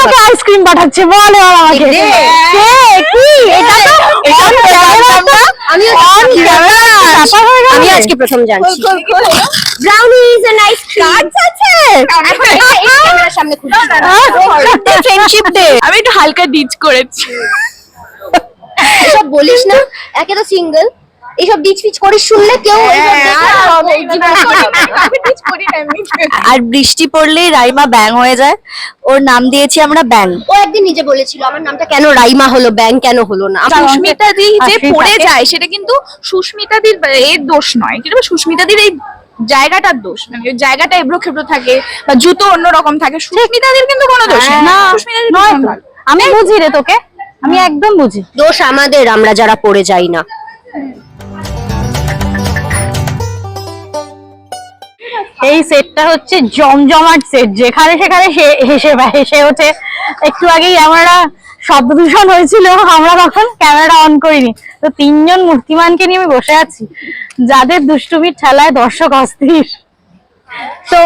তোকে আইসক্রিম পাঠাচ্ছে বল আমাকে। কে? কি? এটা তো আমি আমি আজকে প্রথম জানছি। ব্রাউনি ইজ এ নাইস আছে। এখন এটা এই ক্যামেরার সামনে খুলছি। ফ্রেন্ডশিপ ডে আমি একটু হালকা ডিচ করেছি। এসব বলিস না। একে তো সিঙ্গেল এইসব ডিচ ফিচ করিস শুনলে কেউ করি না এমনিতে। আর বৃষ্টি পড়লেই রাইমা ব্যাং হয়ে যায়। ওর নাম দিয়েছি আমরা ব্যাং। ও একদিন নিজে বলেছিল আমার নামটা কেন রাইমা হলো ব্যাং কেন হলো না? সুস্মিতা দি যে পড়ে যায় সেটা কিন্তু সুস্মিতা দির এর দোষ নয়। কিন্তু সুস্মিতা দির এই জায়গাটার দোষ মানে ওই জায়গাটা এবড়ো খেবড়ো থাকে বা জুতো অন্যরকম থাকে সুস্মিতা দির কিন্তু কোনো দোষ না তো। ভালো। আমি বুঝি রে তোকে। আমি একদম বুঝি। দোষ আমাদের আমরা যারা পড়ে যাই না। এই সেটটা হচ্ছে জমজমাট সেট যেখানে সেখানে হেসে বা হেসে ওঠে। একটু আগেই আমরা শব্দ দূষণ হয়েছিল আমরা তখন ক্যামেরা অন করিনি। তো তিনজন মূর্তিমানকে নিয়ে আমি বসে আছি যাদের দুষ্টুমির ঠেলায় দর্শক অস্থির। তো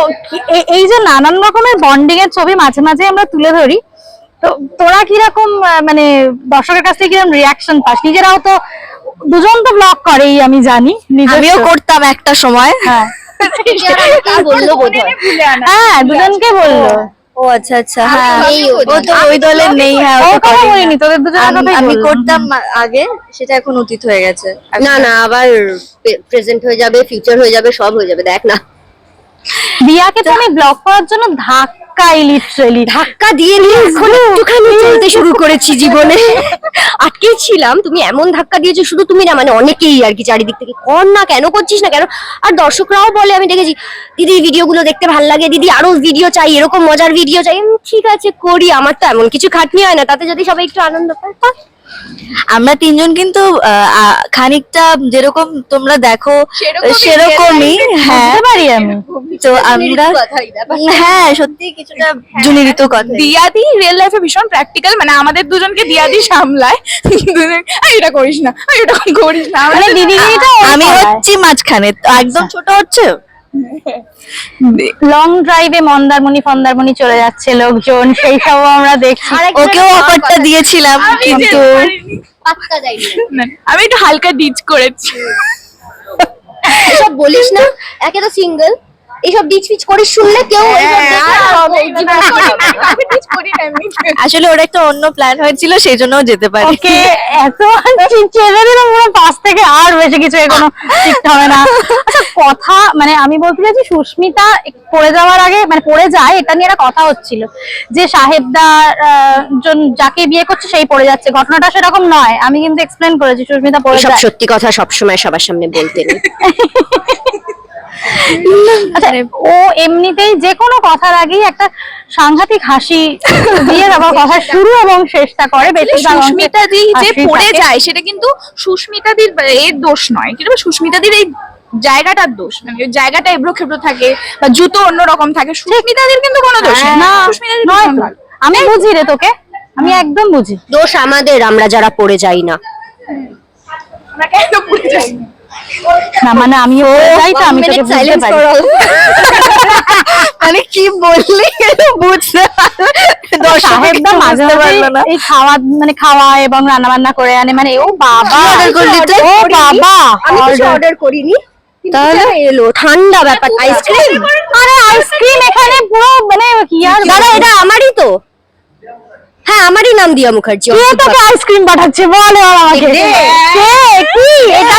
এই যে নানান রকমের বন্ডিং এর ছবি মাঝে মাঝে আমরা তুলে ধরি তো তোরা কীরকম মানে দর্শকের কাছ থেকে কীরকম রিয়াকশন পাস? নিজেরাও তো দুজন তো ব্লগ করেই আমি জানি। আমিও করতাম একটা সময়। হ্যাঁ। বলল হ্যাঁ দুজনকে বলল। ও আচ্ছা আচ্ছা। হ্যাঁ ও ও তো ওই দলে নেই হ্যাঁ ও কথা বলিনি তোদের দুজনের আমি- কথাই আমি করতাম আগে সেটা এখন অতীত হয়ে গেছে। না না আবার প্রেজেন্ট হয়ে যাবে ফিউচার হয়ে যাবে সব হয়ে যাবে দেখ না। রিয়াকে তো আমি ব্লগ করার জন্য ধাক্কাই লিটারেলি ধাক্কা দিয়ে নিয়ে এখন একটুখানি চলতে শুরু করেছি জীবনে। আটকে ছিলাম তুমি এমন ধাক্কা দিয়েছ শুধু তুমি না মানে অনেকেই আর কি চারিদিক থেকে। কর না কেন করছিস না কেন? আর দর্শকরাও বলে আমি দেখেছি দিদি ভিডিওগুলো দেখতে ভালো লাগে দিদি আরও ভিডিও চাই এরকম মজার ভিডিও চাই। ঠিক আছে করি আমার তো এমন কিছু খাটনি হয় না তাতে যদি সবাই একটু আনন্দ পায়। আমরা তিনজন কিন্তু খানিকটা যেরকম তোমরা দেখো সেরকমই হ্যাঁ। পারি আমি। তো আমরা হ্যাঁ সত্যি কিছুটা জুনিরিত কথা। দিয়াদি রিয়েল লাইফে ভীষণ প্র্যাকটিক্যাল মানে আমাদের দুজনকে দিয়াদি সামলায়। দুজন এটা করিস না এটা করিস না। মানে দিদি আমি হচ্ছি মাঝখানে একদম ছোট হচ্ছে? লং ড্রাইভে মন্দারমণি ফন্দারমণি চলে যাচ্ছে লোকজন সেই সব আমরা দেখছি। ওকেও অফারটা দিয়েছিলাম কিন্তু আমি একটু হালকা ডিচ করেছি। সব বলিস না একে তো সিঙ্গেল এইসব ডিচ ফিচ করিস শুনলে কেউ করি আসলে ওর একটা অন্য প্ল্যান হয়েছিল সেই জন্য যেতে পারে ওকে এত চেপে দিলাম পুরো পাশ থেকে আর বেশি কিছু এগোনো শিখতে হবে না আচ্ছা কথা মানে আমি বলতে চাইছি সুস্মিতা পড়ে যাওয়ার আগে মানে পড়ে যায় এটা নিয়ে একটা কথা হচ্ছিল যে সাহেবদা জন যাকে বিয়ে করছে সেই পড়ে যাচ্ছে ঘটনাটা সেরকম নয় আমি কিন্তু এক্সপ্লেন করেছি সুস্মিতা পড়ে যায় সত্যি কথা সবসময় সবার সামনে বলতে নেই আচ্ছা ও এমনিতেই যে কোনো কথার আগেই একটা সাংঘাতিক হাসি দিয়ে তারপর কথা শুরু এবং শেষটা করে সুস্মিতা দি যে পড়ে যায় সেটা কিন্তু সুস্মিতা দির এর দোষ নয়। কিন্তু সুস্মিতা দির এই জায়গাটার দোষ মানে ওই জায়গাটা এবড়ো খেবড়ো থাকে বা জুতো অন্যরকম থাকে সুস্মিতা দির কিন্তু কোনো দোষ না। তো। ভালো। আমি বুঝি রে তোকে। আমি একদম বুঝি। দোষ আমাদের আমরা যারা পড়ে যাই না। আমরা কেন পড়ে যাই? না মানে আমি তো আমি তোকে বুঝতে পারি। মানে কি বললি বুঝতে সাহেবদা মাঝে মাঝে এই খাওয়া মানে খাওয়া এবং রান্না বান্না করে আনে মানে ও বাবা। order করলি তো? ও বাবা আমি অর্ডার করিনি। তাহলে? এলো? ঠান্ডা ব্যাপার আইসক্রিম আরে আইসক্রিম এখানে পুরো মানে কি আর দাদা এটা আমারই তো। আমারই নাম দিয়া মুখার্জি কে তোকে আইসক্রিম পাঠাচ্ছে বল এবার আমাকে। কে কি এটা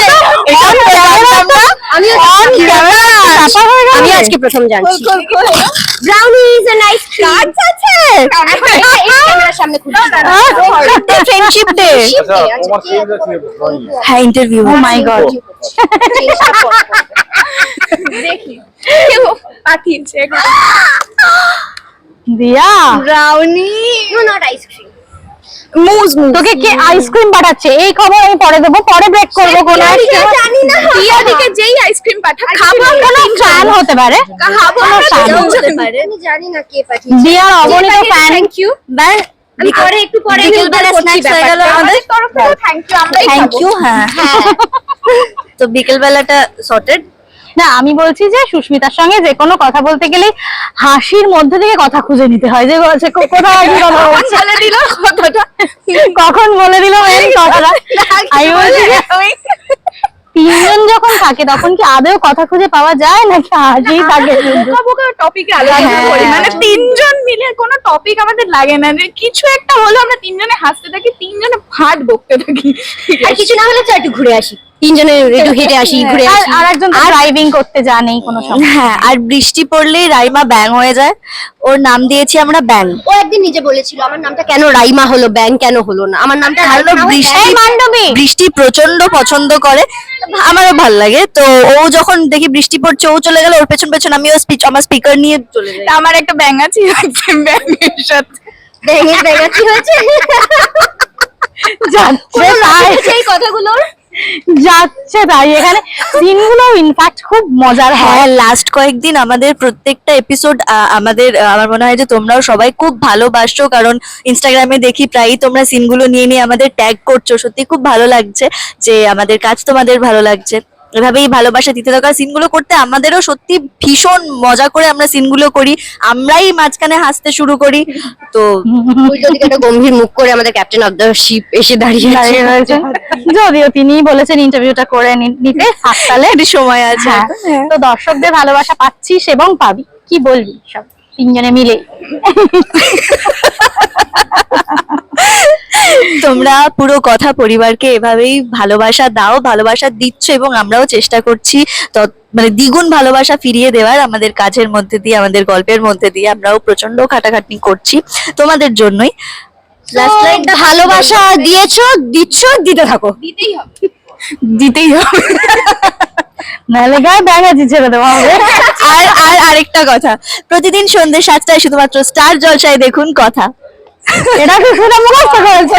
তো আমি হয়ে আমি আজকে প্রথম জানছি কার্ডস আছে ক্যামেরার সামনে খুলছি ফ্রেন্ডশিপ ডে আচ্ছা আচ্ছা, হ্যাঁ ইন্টারভিউ ও মাই গড দেখি কেউ পাঠিয়েছে Diya brownie not ice cream. মুজ তোকে কে আইসক্রিম পাঠাচ্ছে? এই খবর আমি পরে দেবো পরে ব্রেক করব কোনো একটা। জানি না। দিকে যেই আইসক্রিম পাঠা খাব কোনো ফ্যান হতে পারে। খাব কোনো fan এটাও হতে হতে পারে। আমি জানি না কে পাঠিয়েছে। দিয়ার অগণিত ফ্যান থ্যাংক ইউ আমি পরে একটু পরে আমি বিকেলবেলা উদ্ধার করছি হয়ে গেল। আমাদের তরফ থেকে থ্যাংক ইউ থ্যাংক ইউ হ্যাঁ। তো বিকেল বেলাটা সর্টেড না আমি বলছি যে সুস্মিতার সঙ্গে যে কোনো কথা বলতে গেলে হাসির মধ্যে থেকে কথা খুঁজে নিতে হয়। যে বলছে কোথাও কথা বলে দিল কথাটা? কখন বলে দিল এই কথাটা? আমি বলছি তিনজন যখন থাকে তখন কি আদৌ কথা খুঁজে পাওয়া যায়? নাকি হাসিই থাকে? টপিকে আলোচনা হ্যাঁ। করি। মানে তিনজন মিলে কোনো টপিক আমাদের লাগে না। যে কিছু একটা হলো আমরা তিনজনে হাসতে থাকি তিনজনে ফাট বকতে থাকি। আর কিছু না হলে একটু ঘুরে আসি। তিনজনে একটু হেঁটে আসি ঘুরে আর আসি। আর একজন ড্রাইভিং করতে জানেই কোনো সমস্যা হ্যাঁ আর বৃষ্টি পড়লেই রাইমা ব্যাং হয়ে যায়। ওর নাম দিয়েছি আমরা ব্যাং। ও একদিন নিজে বলেছিল আমার নামটা কেন রাইমা হলো ব্যাং কেন হলো না? আমার নামটা হয়ে বৃষ্টি বৃষ্টি প্রচণ্ড পছন্দ করে আমারও ভালো লাগে। তো ও যখন দেখি বৃষ্টি পড়ছে ও চলে গেল ওর পেছন পেছন আমিও স্পিচ আমার স্পিকার নিয়ে চলে যাই। তা আমার একটা ব্যাং আছে ব্যাঙের সাথে। ব্যাঙের ব্যাঙাচি হয়েছে তাই সেই কথাগুলোর যাচ্ছে তাই, এখানে দিনগুলো ইনফ্যাক্ট খুব মজার হয়। হ্যাঁ লাস্ট কয়েকদিন আমাদের প্রত্যেকটা এপিসোড আমাদের আমার মনে হয় যে তোমরাও সবাই খুব ভালোবাসছো, কারণ ইনস্টাগ্রামে দেখি প্রায়ই তোমরা সিনগুলো নিয়ে নিয়ে আমাদের ট্যাগ করছ। সত্যি খুব ভালো লাগছে যে আমাদের কাজ তোমাদের ভালো লাগছে। এভাবেই ভালোবাসা দিতে থাকা সিনগুলো করতে আমাদেরও সত্যি ভীষণ মজা করে আমরা সিনগুলো করি। আমরাই মাঝখানে হাসতে শুরু করি। তো একটা গম্ভীর মুখ করে আমাদের ক্যাপ্টেন অফ দ্য শিপ এসে দাঁড়িয়ে আছে যদিও তিনি বলেছেন ইন্টারভিউটা করে নিতে। সাতটালে একটু সময় আছে। হ্যাঁ, তো দর্শকদের ভালোবাসা পাচ্ছিস এবং পাবি। কি বলবি সব? তিনজনে মিলে তোমরা পুরো কথা পরিবারকে এভাবেই ভালোবাসা দাও ভালোবাসা দিচ্ছ এবং আমরাও চেষ্টা করছি মানে দ্বিগুণ ভালোবাসা ফিরিয়ে দেওয়ার আমাদের কাজের মধ্যে দিয়ে আমাদের গল্পের মধ্যে দিয়ে আমরাও প্রচণ্ড খাটাখাটনি করছি তোমাদের জন্যই। ভালোবাসা দিয়েছ দিচ্ছ দিতে থাকো। দিতেই হবে। দিতেই হবে। নাহলে গায়ে ব্যাগাজি ছেড়ে দেওয়া হবে। আর আর আরেকটা কথা প্রতিদিন সন্ধ্যে সাতটায় শুধুমাত্র স্টার জলসায় দেখুন কথা। এটা কি শুনে মুখস্থ করেছে।